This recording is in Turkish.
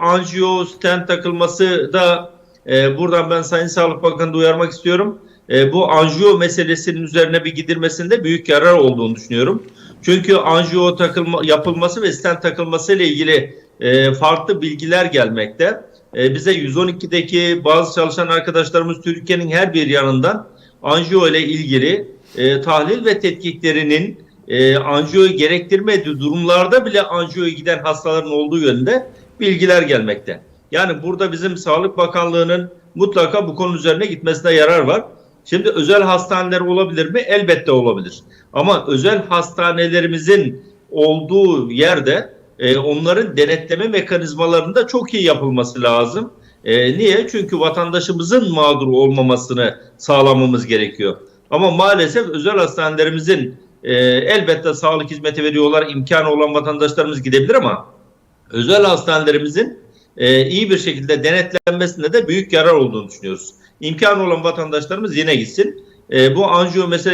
bu anjiyo stent takılması da e, buradan ben Sayın Sağlık Bakanı'nı uyarmak istiyorum. E, bu anjiyo meselesinin üzerine bir gidilmesinde büyük yarar olduğunu düşünüyorum. Çünkü anjiyo takılma, yapılması ve stent takılması ile ilgili e, farklı bilgiler gelmekte. E, bize 112'deki bazı çalışan arkadaşlarımız Türkiye'nin her bir yanından anjiyo ile ilgili e, tahlil ve tetkiklerinin e, anjiyoyu gerektirmediği durumlarda bile anjiyoya giden hastaların olduğu yönünde bilgiler gelmekte. Yani burada bizim Sağlık Bakanlığı'nın mutlaka bu konu üzerine gitmesine yarar var. Şimdi özel hastaneler olabilir mi? Elbette olabilir. Ama özel hastanelerimizin olduğu yerde e, onların denetleme mekanizmalarında çok iyi yapılması lazım. E, niye? Çünkü vatandaşımızın mağdur olmamasını sağlamamız gerekiyor. Ama maalesef özel hastanelerimizin e, elbette sağlık hizmeti veriyorlar, imkanı olan vatandaşlarımız gidebilir ama özel hastanelerimizin e, iyi bir şekilde denetlenmesinde de büyük yarar olduğunu düşünüyoruz. İmkanı olan vatandaşlarımız yine gitsin. E, bu anjiyo meselesi